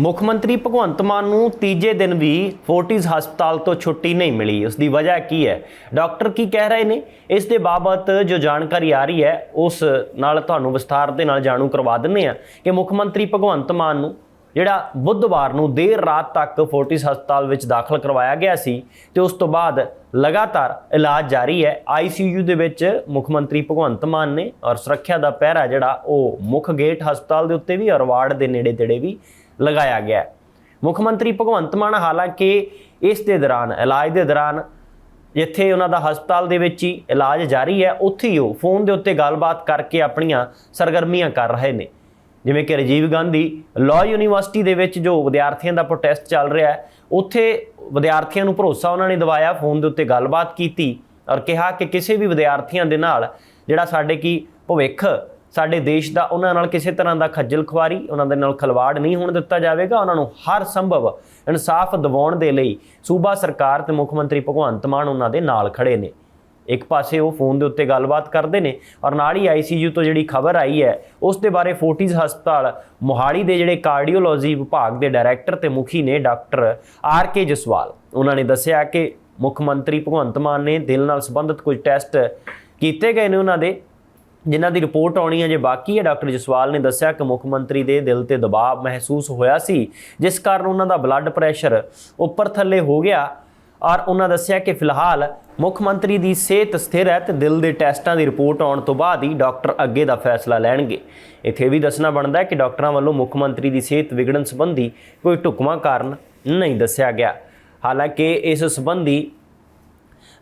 ਮੁੱਖ ਮੰਤਰੀ ਭਗਵੰਤ ਮਾਨ ਨੂੰ ਤੀਜੇ ਦਿਨ ਵੀ ਫੋਰਟਿਸ ਹਸਪਤਾਲ ਤੋਂ ਛੁੱਟੀ ਨਹੀਂ ਮਿਲੀ। ਉਸ ਦੀ ਵਜ੍ਹਾ ਕੀ ਹੈ? ਡਾਕਟਰ ਕੀ ਕਹਿ ਰਹੇ ਨੇ? ਇਸ ਦੇ ਬਾਬਤ ਜੋ ਜਾਣਕਾਰੀ ਆ ਰਹੀ ਹੈ, ਉਸ ਨਾਲ ਤੁਹਾਨੂੰ ਵਿਸਥਾਰ ਦੇ ਨਾਲ ਜਾਣੂ ਕਰਵਾ ਦਿੰਨੇ ਆ ਕਿ ਮੁੱਖ ਮੰਤਰੀ ਭਗਵੰਤ ਮਾਨ ਨੂੰ ਜਿਹੜਾ ਬੁੱਧਵਾਰ ਨੂੰ ਦੇਰ ਰਾਤ ਤੱਕ ਫੋਰਟਿਸ ਹਸਪਤਾਲ ਵਿੱਚ ਦਾਖਲ ਕਰਵਾਇਆ ਗਿਆ ਸੀ ਤੇ ਉਸ ਤੋਂ ਬਾਅਦ ਲਗਾਤਾਰ ਇਲਾਜ ਜਾਰੀ ਹੈ। ਆਈਸੀਯੂ ਦੇ ਵਿੱਚ ਮੁੱਖ ਮੰਤਰੀ ਭਗਵੰਤ ਮਾਨ ਨੇ ਔਰ ਸੁਰੱਖਿਆ ਦਾ ਪਹਿਰਾ ਜਿਹੜਾ ਉਹ ਮੁੱਖ ਗੇਟ ਹਸਪਤਾਲ ਦੇ ਉੱਤੇ ਵੀ ਔਰ ਵਾਰਡ ਦੇ ਨੇੜੇ ਤੇੜੇ ਵੀ ਲਗਾਇਆ ਗਿਆ ਮੁੱਖ ਮੰਤਰੀ ਭਗਵੰਤ ਮਾਨ ਹਾਲਾਂਕਿ ਇਸ ਦੇ ਦੌਰਾਨ, ਇਲਾਜ ਦੇ ਦੌਰਾਨ ਜਿੱਥੇ ਉਹਨਾਂ ਦਾ ਹਸਪਤਾਲ ਦੇ ਵਿੱਚ ਹੀ ਇਲਾਜ ਜਾਰੀ ਹੈ, ਉੱਥੇ ਹੀ ਉਹ ਫੋਨ ਦੇ ਉੱਤੇ ਗੱਲਬਾਤ ਕਰਕੇ ਆਪਣੀਆਂ ਸਰਗਰਮੀਆਂ ਕਰ ਰਹੇ ਨੇ। ਜਿਵੇਂ ਕਿ ਰਾਜੀਵ ਗਾਂਧੀ ਲਾਅ ਯੂਨੀਵਰਸਿਟੀ ਦੇ ਵਿੱਚ ਜੋ ਵਿਦਿਆਰਥੀਆਂ ਦਾ ਪ੍ਰੋਟੈਸਟ ਚੱਲ ਰਿਹਾ ਹੈ, ਉੱਥੇ ਵਿਦਿਆਰਥੀਆਂ ਨੂੰ ਭਰੋਸਾ ਉਹਨਾਂ ਨੇ ਦਿਵਾਇਆ, ਫੋਨ ਦੇ ਉੱਤੇ ਗੱਲਬਾਤ ਕੀਤੀ ਔਰ ਕਿਹਾ ਕਿ ਕਿਸੇ ਵੀ ਵਿਦਿਆਰਥੀਆਂ ਦੇ ਨਾਲ ਜਿਹੜਾ ਸਾਡੇ ਕੀ ਭਵਿੱਖ ਸਾਡੇ ਦੇਸ਼ ਦਾ ਉਹਨਾਂ ਨਾਲ ਕਿਸੇ ਤਰ੍ਹਾਂ ਦਾ ਖੱਜਲ ਖੁਆਰੀ, ਉਹਨਾਂ ਦੇ ਨਾਲ ਖਲਵਾੜ ਨਹੀਂ ਹੋਣ ਦਿੱਤਾ ਜਾਵੇਗਾ। ਉਹਨਾਂ ਨੂੰ ਹਰ ਸੰਭਵ ਇਨਸਾਫ ਦਿਵਾਉਣ ਦੇ ਲਈ ਸੂਬਾ ਸਰਕਾਰ ਤੇ ਮੁੱਖ ਮੰਤਰੀ ਭਗਵੰਤ ਮਾਨ ਉਹਨਾਂ ਦੇ ਨਾਲ ਖੜੇ ਨੇ। ਇੱਕ ਪਾਸੇ ਉਹ ਫੋਨ ਦੇ ਉੱਤੇ ਗੱਲਬਾਤ ਕਰਦੇ ਨੇ ਔਰ ਨਾਲ ਹੀ ਆਈਸੀਯੂ ਤੋਂ ਜਿਹੜੀ ਖਬਰ ਆਈ ਹੈ, ਉਸ ਦੇ ਬਾਰੇ ਫੋਰਟਿਸ ਹਸਪਤਾਲ ਮੋਹਾਲੀ ਦੇ ਜਿਹੜੇ ਕਾਰਡੀਓਲੋਜੀ ਵਿਭਾਗ ਦੇ ਡਾਇਰੈਕਟਰ ਤੇ ਮੁਖੀ ਨੇ ਡਾਕਟਰ ਆਰ ਕੇ ਜਸਵਾਲ। ਉਹਨਾਂ ਨੇ ਦੱਸਿਆ ਕਿ ਮੁੱਖ ਮੰਤਰੀ ਭਗਵੰਤ ਮਾਨ ਨੇ ਦਿਲ ਨਾਲ ਸੰਬੰਧਿਤ ਕੁਝ ਟੈਸਟ ਕੀਤੇ ਗਏ ਨੇ ਉਹਨਾਂ ਦੇ। ਜਿਨ੍ਹਾਂ ਦੀ ਰਿਪੋਰਟ ਆਉਣੀ ਹੈ, ਜੇ ਬਾਕੀ ਹੈ, ਡਾਕਟਰ ਜਸਵਾਲ ਨੇ ਦੱਸਿਆ ਕਿ ਮੁੱਖ ਮੰਤਰੀ ਦੇ ਦਿਲ ਤੇ ਦਬਾਅ ਮਹਿਸੂਸ ਹੋਇਆ ਸੀ, ਜਿਸ ਕਾਰਨ ਉਹਨਾਂ ਦਾ ਬਲੱਡ ਪ੍ਰੈਸ਼ਰ ਉੱਪਰ ਥੱਲੇ ਹੋ ਗਿਆ ਔਰ ਉਹਨਾਂ ਦੱਸਿਆ ਕਿ ਫਿਲਹਾਲ ਮੁੱਖ ਮੰਤਰੀ ਦੀ ਸਿਹਤ ਸਥਿਰ ਹੈ ਤੇ ਦਿਲ ਦੇ ਟੈਸਟਾਂ ਦੀ ਰਿਪੋਰਟ ਆਉਣ ਤੋਂ ਬਾਅਦ ਹੀ ਡਾਕਟਰ ਅੱਗੇ ਦਾ ਫੈਸਲਾ ਲੈਣਗੇ। ਇੱਥੇ ਵੀ ਦੱਸਣਾ ਬਣਦਾ ਹੈ ਕਿ ਡਾਕਟਰਾਂ ਵੱਲੋਂ ਮੁੱਖ ਮੰਤਰੀ ਦੀ ਸਿਹਤ ਵਿਗੜਨ ਸੰਬੰਧੀ ਕੋਈ ਢੁਕਵਾਂ ਕਾਰਨ ਨਹੀਂ ਦੱਸਿਆ ਗਿਆ। ਹਾਲਾਂਕਿ ਇਸ ਸੰਬੰਧੀ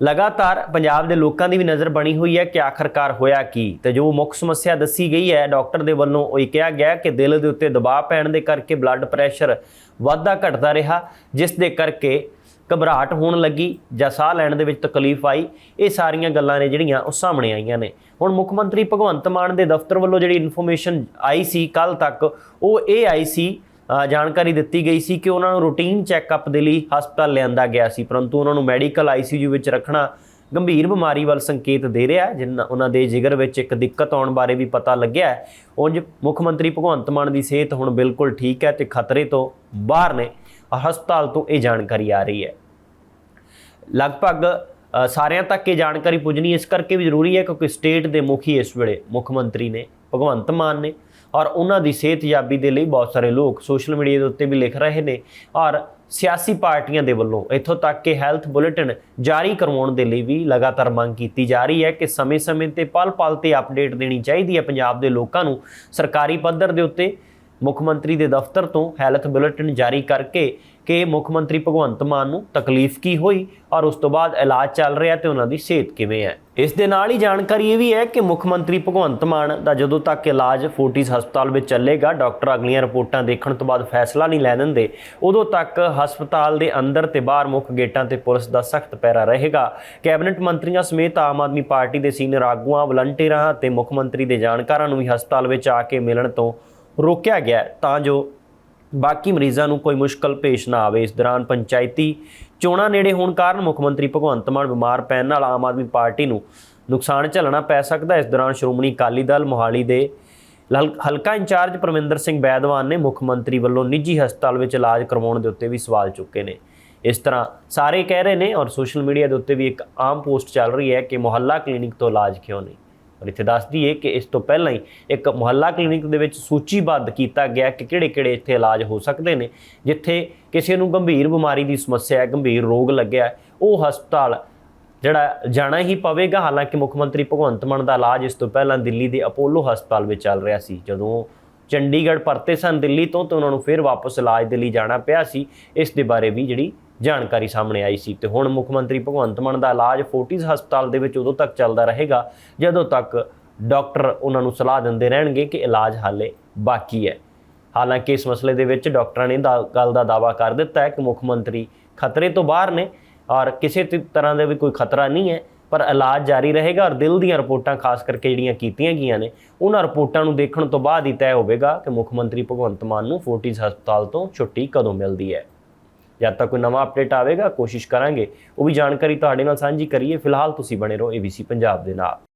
ਲਗਾਤਾਰ ਪੰਜਾਬ ਦੇ ਲੋਕਾਂ ਦੀ ਵੀ ਨਜ਼ਰ ਬਣੀ ਹੋਈ ਹੈ ਕਿ ਆਖਰਕਾਰ ਹੋਇਆ ਕੀ ਤੇ ਜੋ ਮੁੱਖ ਸਮੱਸਿਆ ਦੱਸੀ ਗਈ ਹੈ, ਡਾਕਟਰ ਦੇ ਵੱਲੋਂ ਉਹ ਇਹ ਕਿਹਾ ਗਿਆ ਕਿ ਦਿਲ ਦੇ ਉੱਤੇ ਦਬਾਅ ਪੈਣ ਦੇ ਕਰਕੇ ਬਲੱਡ ਪ੍ਰੈਸ਼ਰ ਵਾਧਾ ਘਟਦਾ ਰਿਹਾ, ਜਿਸ ਦੇ ਕਰਕੇ ਘਬਰਾਹਟ ਹੋਣ ਲੱਗੀ ਜਾਂ ਸਾਹ ਲੈਣ ਦੇ ਵਿੱਚ ਤਕਲੀਫ ਆਈ। ਇਹ ਸਾਰੀਆਂ ਗੱਲਾਂ ਨੇ ਜਿਹੜੀਆਂ ਉਹ ਸਾਹਮਣੇ ਆਈਆਂ ਨੇ। ਹੁਣ ਮੁੱਖ ਮੰਤਰੀ ਭਗਵੰਤ ਮਾਨ ਦੇ ਦਫ਼ਤਰ ਵੱਲੋਂ ਜਿਹੜੀ ਇਨਫੋਰਮੇਸ਼ਨ ਆਈ ਸੀ ਕੱਲ ਤੱਕ, ਉਹ ਇਹ ਆਈ ਸੀ ਜਾਣਕਾਰੀ ਦਿੱਤੀ ਗਈ ਸੀ ਕਿ ਉਹਨਾਂ ਨੂੰ ਰੂਟੀਨ ਚੈੱਕਅਪ ਦੇ ਲਈ ਹਸਪਤਾਲ ਲਿਆਂਦਾ ਗਿਆ ਸੀ, ਪਰੰਤੂ ਉਹਨਾਂ ਨੂੰ ਮੈਡੀਕਲ ਆਈਸੀਯੂ ਵਿੱਚ ਰੱਖਣਾ ਗੰਭੀਰ ਬਿਮਾਰੀ ਵੱਲ ਸੰਕੇਤ ਦੇ ਰਿਹਾ ਹੈ ਜਿਨ੍ਹਾਂ ਉਹਨਾਂ ਦੇ ਜਿਗਰ ਵਿੱਚ ਇੱਕ ਦਿੱਕਤ ਆਉਣ ਬਾਰੇ ਵੀ ਪਤਾ ਲੱਗਿਆ ਹੈ। ਉਂਝ ਮੁੱਖ ਮੰਤਰੀ ਭਗਵੰਤ ਮਾਨ ਦੀ ਸਿਹਤ ਹੁਣ ਬਿਲਕੁਲ ਠੀਕ ਹੈ ਤੇ ਖਤਰੇ ਤੋਂ ਬਾਹਰ ਨੇ ਹਸਪਤਾਲ ਤੋਂ ਇਹ ਜਾਣਕਾਰੀ ਆ ਰਹੀ ਹੈ। ਲਗਭਗ ਸਾਰਿਆਂ ਤੱਕ ਇਹ ਜਾਣਕਾਰੀ ਪੁੱਜਣੀ ਇਸ ਕਰਕੇ ਵੀ ਜ਼ਰੂਰੀ ਹੈ ਕਿਉਂਕਿ ਸਟੇਟ ਦੇ ਮੁਖੀ ਇਸ ਵੇਲੇ ਮੁੱਖ ਮੰਤਰੀ ਨੇ, ਭਗਵੰਤ ਮਾਨ ਨੇ। ਔਰ ਉਹਨਾਂ ਦੀ ਸਿਹਤਯਾਬੀ ਦੇ ਲਈ ਬਹੁਤ ਸਾਰੇ ਲੋਕ ਸੋਸ਼ਲ ਮੀਡੀਆ ਦੇ ਉੱਤੇ ਵੀ ਲਿਖ ਰਹੇ ਨੇ ਔਰ ਸਿਆਸੀ ਪਾਰਟੀਆਂ ਦੇ ਵੱਲੋਂ ਇੱਥੋਂ ਤੱਕ ਕਿ ਹੈਲਥ ਬੁਲੇਟਿਨ ਜਾਰੀ ਕਰਵਾਉਣ ਦੇ ਲਈ ਵੀ ਲਗਾਤਾਰ ਮੰਗ ਕੀਤੀ ਜਾ ਰਹੀ ਹੈ ਕਿ ਸਮੇਂ-ਸਮੇਂ ਤੇ ਪਲ-ਪਲ ਤੇ ਅਪਡੇਟ ਦੇਣੀ ਚਾਹੀਦੀ ਹੈ ਪੰਜਾਬ ਦੇ ਲੋਕਾਂ ਨੂੰ। ਸਰਕਾਰੀ ਪੱਧਰ ਦੇ ਉੱਤੇ ਮੁੱਖ ਮੰਤਰੀ ਦੇ ਦਫ਼ਤਰ ਤੋਂ ਹੈਲਥ ਬੁਲੇਟਿਨ ਜਾਰੀ ਕਰਕੇ ਕਿ ਮੁੱਖ ਮੰਤਰੀ ਭਗਵੰਤ ਮਾਨ ਨੂੰ ਤਕਲੀਫ ਕੀ ਹੋਈ ਔਰ ਉਸ ਤੋਂ ਬਾਅਦ ਇਲਾਜ ਚੱਲ ਰਿਹਾ ਤੇ ਉਹਨਾਂ ਦੀ ਸਿਹਤ ਕਿਵੇਂ ਹੈ। ਇਸ ਦੇ ਨਾਲ ਹੀ ਜਾਣਕਾਰੀ ਇਹ ਵੀ ਹੈ ਕਿ ਮੁੱਖ ਮੰਤਰੀ ਭਗਵੰਤ ਮਾਨ ਦਾ ਜਦੋਂ ਤੱਕ ਇਲਾਜ ਫੋਰਟਿਸ ਹਸਪਤਾਲ ਵਿੱਚ ਚੱਲੇਗਾ, ਡਾਕਟਰ ਅਗਲੀਆਂ ਰਿਪੋਰਟਾਂ ਦੇਖਣ ਤੋਂ ਬਾਅਦ ਫੈਸਲਾ ਨਹੀਂ ਲੈ ਦਿੰਦੇ, ਉਦੋਂ ਤੱਕ ਹਸਪਤਾਲ ਦੇ ਅੰਦਰ ਤੇ ਬਾਹਰ ਮੁੱਖ ਗੇਟਾਂ ਤੇ ਪੁਲਿਸ ਦਾ ਸਖਤ ਪਹਿਰਾ ਰਹੇਗਾ। ਕੈਬਨਿਟ ਮੰਤਰੀਆਂ ਸਮੇਤ ਆਮ ਆਦਮੀ ਪਾਰਟੀ ਦੇ ਸੀਨੀਅਰ ਆਗੂਆਂ, ਵਲੰਟੀਅਰਾਂ ਤੇ ਮੁੱਖ ਮੰਤਰੀ ਦੇ ਜਾਣਕਾਰਾਂ ਨੂੰ ਵੀ ਹਸਪਤਾਲ ਵਿੱਚ ਆ ਕੇ ਮਿਲਣ ਤੋਂ ਰੋਕਿਆ ਗਿਆ ਤਾਂ ਜੋ ਬਾਕੀ ਮਰੀਜ਼ਾਂ ਨੂੰ ਕੋਈ ਮੁਸ਼ਕਲ ਪੇਸ਼ ਨਾ ਆਵੇ। ਇਸ ਦੌਰਾਨ ਪੰਚਾਇਤੀ ਚੋਣਾਂ ਨੇੜੇ ਹੋਣ ਕਾਰਨ ਮੁੱਖ ਮੰਤਰੀ ਭਗਵੰਤ ਮਾਨ ਬਿਮਾਰ ਪੈਣ ਨਾਲ ਆਮ ਆਦਮੀ ਪਾਰਟੀ ਨੂੰ ਨੁਕਸਾਨ ਝੱਲਣਾ ਪੈ ਸਕਦਾ ਇਸ ਦੌਰਾਨ ਸ਼੍ਰੋਮਣੀ ਅਕਾਲੀ ਦਲ, ਮੋਹਾਲੀ ਦੇ ਲਲ- ਹਲਕਾ ਇੰਚਾਰਜ ਪਰਮਿੰਦਰ ਸਿੰਘ ਬੈਦਵਾਨ ਨੇ ਮੁੱਖ ਮੰਤਰੀ ਵੱਲੋਂ ਨਿੱਜੀ ਹਸਪਤਾਲ ਵਿੱਚ ਇਲਾਜ ਕਰਵਾਉਣ ਦੇ ਉੱਤੇ ਵੀ ਸਵਾਲ ਚੁੱਕੇ ਨੇ। ਇਸ ਤਰ੍ਹਾਂ ਸਾਰੇ ਕਹਿ ਰਹੇ ਨੇ ਔਰ ਸੋਸ਼ਲ ਮੀਡੀਆ ਦੇ ਉੱਤੇ ਵੀ ਇੱਕ ਆਮ ਪੋਸਟ ਚੱਲ ਰਹੀ ਹੈ ਕਿ ਮੁਹੱਲਾ ਕਲੀਨਿਕ ਤੋਂ ਇਲਾਜ ਕਿਉਂ ਨਹੀਂ? ਔਰ ਇੱਥੇ ਦੱਸ ਦਈਏ ਕਿ ਇਸ ਤੋਂ ਪਹਿਲਾਂ ਹੀ ਇੱਕ ਮੁਹੱਲਾ ਕਲੀਨਿਕ ਦੇ ਵਿੱਚ ਸੂਚੀਬੱਧ ਕੀਤਾ ਗਿਆ ਕਿ ਕਿਹੜੇ-ਕਿਹੜੇ ਇੱਥੇ ਇਲਾਜ ਹੋ ਸਕਦੇ ਨੇ, ਜਿੱਥੇ ਕਿਸੇ ਨੂੰ ਗੰਭੀਰ ਬਿਮਾਰੀ ਦੀ ਸਮੱਸਿਆ ਹੈ, ਗੰਭੀਰ ਰੋਗ ਲੱਗਿਆ ਉਹ ਹਸਪਤਾਲ ਜਿਹੜਾ ਜਾਣਾ ਹੀ ਪਵੇਗਾ। ਹਾਲਾਂਕਿ ਮੁੱਖ ਮੰਤਰੀ ਭਗਵੰਤ ਮਾਨ ਦਾ ਇਲਾਜ ਇਸ ਤੋਂ ਪਹਿਲਾਂ ਦਿੱਲੀ ਦੇ ਅਪੋਲੋ ਹਸਪਤਾਲ ਵਿੱਚ ਚੱਲ ਰਿਹਾ ਸੀ। ਜਦੋਂ ਚੰਡੀਗੜ੍ਹ ਪਰਤੇ ਸਨ ਦਿੱਲੀ ਤੋਂ, ਤੇ ਉਹਨਾਂ ਨੂੰ ਫਿਰ ਵਾਪਸ ਇਲਾਜ ਦੇ ਲਈ ਜਾਣਾ ਪਿਆ ਸੀ। ਇਸ ਦੇ ਬਾਰੇ ਵੀ ਜਿਹੜੀ ਜਾਣਕਾਰੀ ਸਾਹਮਣੇ ਆਈ ਸੀ ਤੇ ਹੁਣ ਮੁੱਖ ਮੰਤਰੀ ਭਗਵੰਤ ਮਾਨ ਦਾ ਇਲਾਜ ਫੋਰਟਿਸ ਹਸਪਤਾਲ ਦੇ ਵਿੱਚ ਉਦੋਂ ਤੱਕ ਚੱਲਦਾ ਰਹੇਗਾ, ਜਦੋਂ ਤੱਕ ਡਾਕਟਰ ਉਹਨਾਂ ਨੂੰ ਸਲਾਹ ਦਿੰਦੇ ਰਹਿਣਗੇ ਕਿ ਇਲਾਜ ਹਾਲੇ ਬਾਕੀ ਹੈ। ਹਾਲਾਂਕਿ ਇਸ ਮਸਲੇ ਦੇ ਵਿੱਚ ਡਾਕਟਰਾਂ ਨੇ ਦਾ ਗੱਲ ਦਾ ਦਾਅਵਾ ਕਰ ਦਿੱਤਾ ਹੈ ਕਿ ਮੁੱਖ ਮੰਤਰੀ ਖਤਰੇ ਤੋਂ ਬਾਹਰ ਨੇ ਔਰ ਕਿਸੇ ਤਰ੍ਹਾਂ ਦਾ ਵੀ ਕੋਈ ਖਤਰਾ ਨਹੀਂ ਹੈ, ਪਰ ਇਲਾਜ ਜਾਰੀ ਰਹੇਗਾ ਔਰ ਦਿਲ ਦੀਆਂ ਰਿਪੋਰਟਾਂ ਖਾਸ ਕਰਕੇ ਜਿਹੜੀਆਂ ਕੀਤੀਆਂ ਗਈਆਂ ਨੇ, ਉਹਨਾਂ ਰਿਪੋਰਟਾਂ ਨੂੰ ਦੇਖਣ ਤੋਂ ਬਾਅਦ ਹੀ ਤੈਅ ਹੋਵੇਗਾ ਕਿ ਮੁੱਖ ਮੰਤਰੀ ਭਗਵੰਤ ਮਾਨ ਨੂੰ ਫੋਰਟਿਸ ਹਸਪਤਾਲ ਤੋਂ ਛੁੱਟੀ ਕਦੋਂ ਮਿਲਦੀ ਹੈ। ਜਦ ਤੱਕ ਕੋਈ ਨਵਾਂ ਅਪਡੇਟ ਆਵੇਗਾ, ਕੋਸ਼ਿਸ਼ ਕਰਾਂਗੇ। ਉਹ ਵੀ ਜਾਣਕਾਰੀ ਤੁਹਾਡੇ ਨਾਲ ਸਾਂਝੀ ਕਰੀਏ। ਫਿਲਹਾਲ ਤੁਸੀਂ ਬਣੇ ਰਹੋ ABC ਪੰਜਾਬ ਦੇ ਨਾਲ।